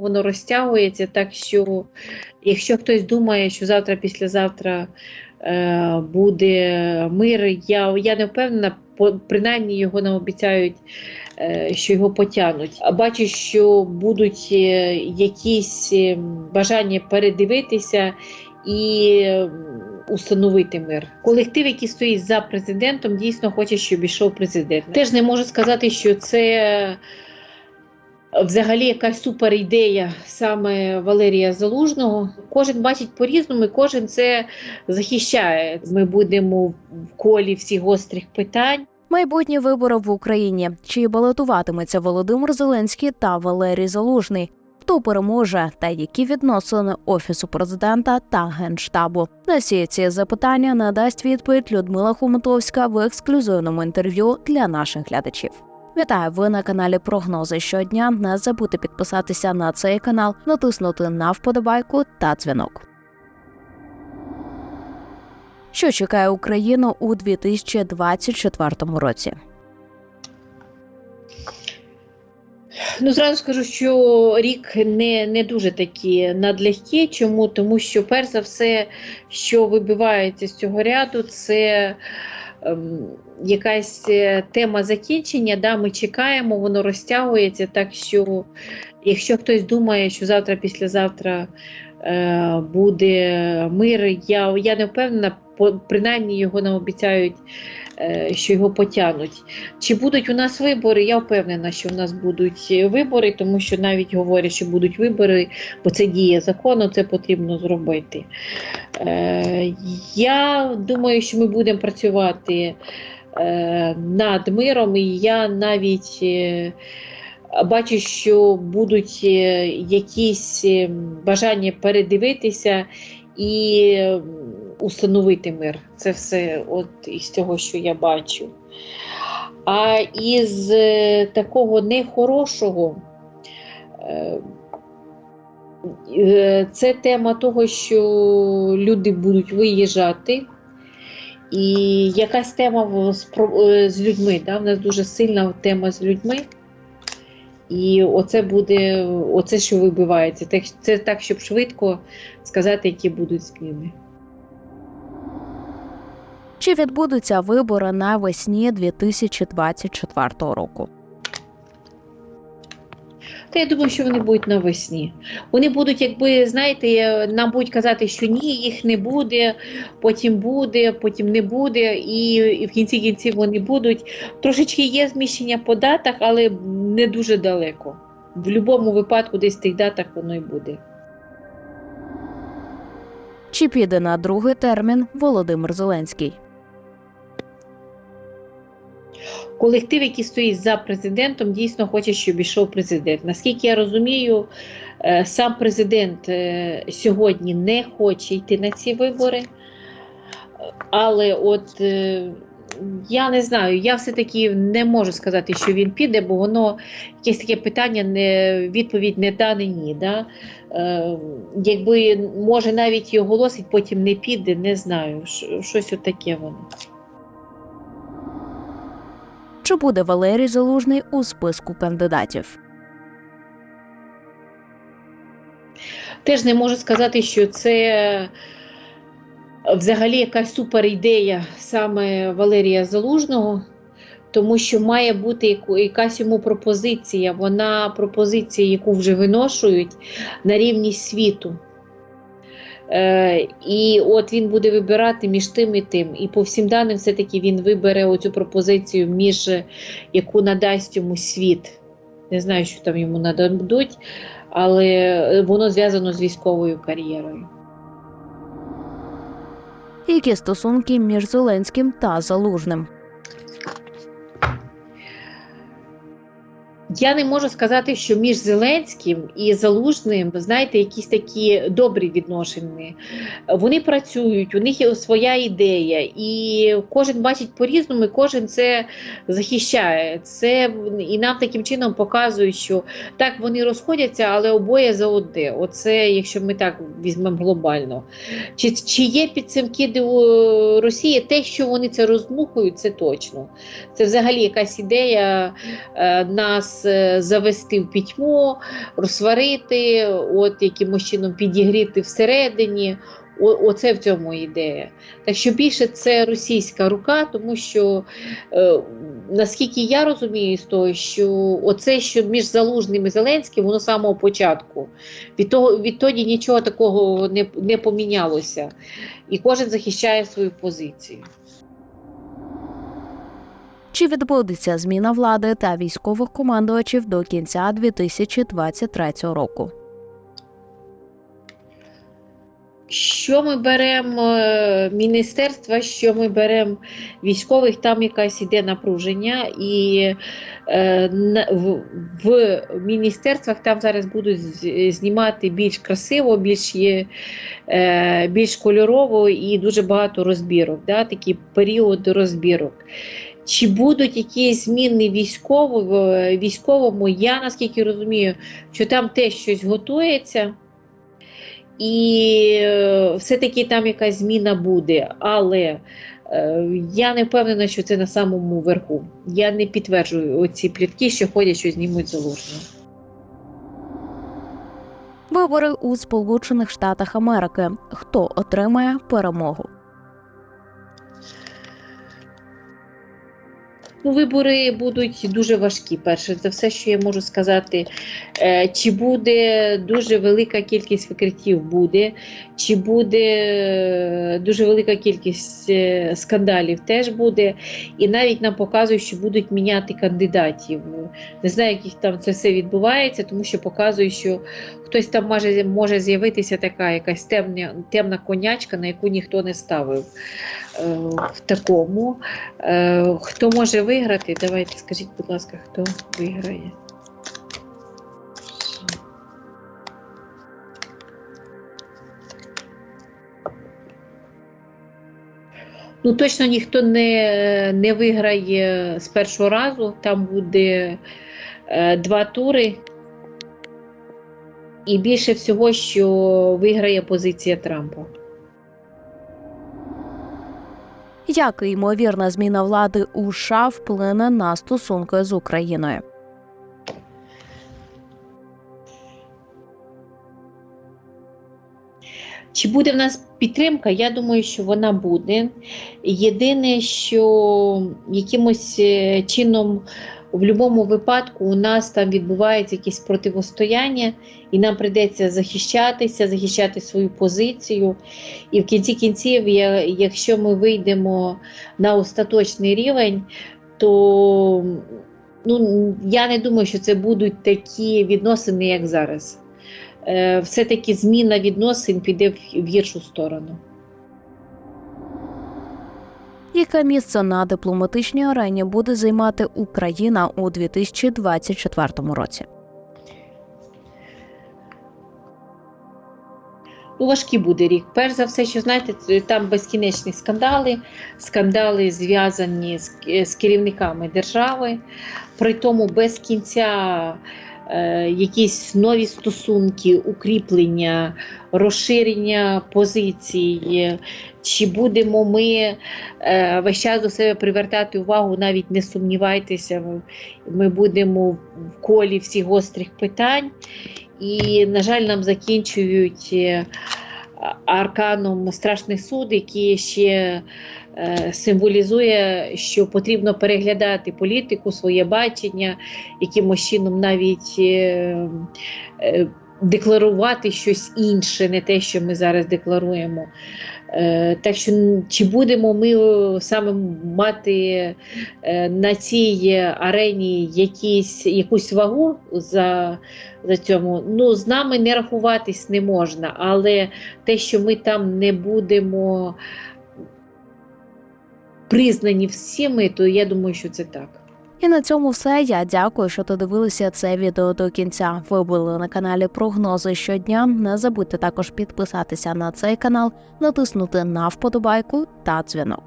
Воно розтягується, так що якщо хтось думає, що завтра, післязавтра е, буде мир, я, я не впевнена, принаймні його нам обіцяють, е, що його потягнуть. А Бачу, що будуть е, якісь е, бажання передивитися і е, установити мир. Колектив, який стоїть за президентом, дійсно хоче, щоб ішов президент. Теж не можу сказати, що це взагалі якась супер ідея саме Валерія Залужного. Кожен бачить по-різному, і кожен це захищає. Ми будемо в колі всіх гострих питань. Майбутні вибори в Україні. Чи балотуватиметься Володимир Зеленський та Валерій Залужний? Хто переможе та які відносини офісу президента та генштабу? На всі ці запитання надасть відповідь Людмила Хомутовська в ексклюзивному інтерв'ю для наших глядачів. Вітаю! Ви на каналі Прогнози щодня. Не забудьте підписатися на цей канал, натиснути на вподобайку та дзвінок. Що чекає Україну у 2024 році? Ну, зразу скажу, що рік не, не дуже такі надлегкі. Чому? Тому що, перш за все, що вибивається з цього ряду, це ем, якась е, тема закінчення. Да, ми чекаємо, воно розтягується. Так що, якщо хтось думає, що завтра, післязавтра е, буде мир, я, я не впевнена, по- принаймні його нам обіцяють, е, що його потягнуть. Чи будуть у нас вибори? Я впевнена, що у нас будуть вибори, тому що навіть говорять, що будуть вибори, бо це діє закону, це потрібно зробити. Е, я думаю, що ми будемо працювати над миром, і я навіть е, бачу, що будуть е, якісь е, бажання передивитися і е, установити мир. Це все от із цього, що я бачу. А із е, такого нехорошого е, е, це тема того, що люди будуть виїжджати. І якась тема в- е, з людьми. Да? У нас дуже сильна тема з людьми. І оце буде, оце, що вибивається. Це так, щоб швидко сказати, які будуть зміни. Чи відбудуться вибори навесні 2024 року? Та я думаю, що вони будуть навесні. Вони будуть, якби знаєте, нам будуть казати, що ні, їх не буде, потім буде, потім не буде, і, і в кінці кінців вони будуть. Трошечки є зміщення по датах, але не дуже далеко. В будь-якому випадку, десь в тих датах воно і буде. Чи піде на другий термін Володимир Зеленський? Колектив, який стоїть за президентом, дійсно хоче, щоб ішов президент. Наскільки я розумію, е, сам президент е, сьогодні не хоче йти на ці вибори. Але от е, я не знаю, я все-таки не можу сказати, що він піде, бо воно якесь таке питання, не, відповідь не та, не ні. Да? Е, якби може навіть і оголосить, потім не піде, не знаю. Щось отаке воно. Чи буде Валерій Залужний у списку кандидатів? Теж не можу сказати, що це взагалі якась супер ідея саме Валерія Залужного, тому що має бути якась йому пропозиція. Вона пропозиція, яку вже виношують на рівні світу. Е, і от він буде вибирати між тим і тим. І по всім даним, все-таки він вибере оцю пропозицію, між е, яку надасть йому світ. Не знаю, що там йому нададуть, але е, воно зв'язано з військовою кар'єрою. Які стосунки між Зеленським та Залужним? Я не можу сказати, що між Зеленським і Залужним, знаєте, якісь такі добрі відношення. Вони працюють, у них є своя ідея, і кожен бачить по-різному, і кожен це захищає. Це і нам таким чином показують, що так вони розходяться, але обоє за одне. Оце, якщо ми так візьмемо глобально. Чи, чи є під цим киди у Росії? Те, що вони це розмухують, це точно. Це взагалі якась ідея е, нас е, завести в пітьму, розсварити, от якимось чином підігріти всередині. Оце в цьому ідея. Так що більше це російська рука, тому що е, наскільки я розумію з того, що оце, що між Залужним і Зеленським, воно з самого початку. Від того, відтоді нічого такого не, не помінялося. І кожен захищає свою позицію. Чи відбудеться зміна влади та військових командувачів до кінця 2023 року? Що ми беремо е, міністерства, що ми беремо військових, там якась іде напруження, і е, в, міністерствах там зараз будуть знімати більш красиво, більш, е, більш кольорово і дуже багато розбірок, да, такий період розбірок. Чи будуть якісь зміни військово, військовому? Я наскільки розумію, що там теж щось готується. І е, все-таки там якась зміна буде, але е, я не впевнена, що це на самому верху. Я не підтверджую оці плітки, що ходять, що знімуть залужного. Вибори у Сполучених Штатах Америки. Хто отримає перемогу? Ну, вибори будуть дуже важкі. Перше за все, що я можу сказати, е, чи буде дуже велика кількість викриттів буде, чи буде е, дуже велика кількість е, скандалів теж буде. І навіть нам показують, що будуть міняти кандидатів. Не знаю, як їх там це все відбувається, тому що показують, що хтось там може, може з'явитися така якась темна, темна конячка, на яку ніхто не ставив. В такому. Хто може виграти? Давайте скажіть, будь ласка, хто виграє. Ну, точно ніхто не, не виграє з першого разу. Там буде е, два тури. І більше всього, що виграє позиція Трампа. Як ймовірна зміна влади у США вплине на стосунки з Україною? Чи буде в нас підтримка? Я думаю, що вона буде. Єдине, що якимось е, чином в будь-якому випадку у нас там відбувається якесь противостояння, і нам прийдеться захищатися, захищати свою позицію. І в кінці кінців, якщо ми вийдемо на остаточний рівень, то ну, я не думаю, що це будуть такі відносини, як зараз е, все-таки зміна відносин піде в, в гіршу сторону. Яке місце на дипломатичній арені буде займати Україна у 2024 році? Ну, важкий буде рік. Перш за все, що знаєте, там безкінечні скандали, скандали зв'язані з, з керівниками держави, при тому без кінця якісь нові стосунки, укріплення, розширення позицій. Чи будемо ми е, весь час до себе привертати увагу, навіть не сумнівайтеся, ми будемо в колі всіх гострих питань. І, на жаль, нам закінчують е, арканом страшний суд, який ще е, символізує, що потрібно переглядати політику, своє бачення, якимось чином навіть е, е, декларувати щось інше, не те, що ми зараз декларуємо. Е, Так що чи будемо ми е, саме мати е, на цій арені якісь, якусь вагу за, за цьому? Ну, з нами не рахуватись не можна, але те, що ми там не будемо признані всіми, то я думаю, що це так. І на цьому все. Я дякую, що додивилися це відео до кінця. Ви були на каналі Прогнози щодня. Не забудьте також підписатися на цей канал, натиснути на вподобайку та дзвінок.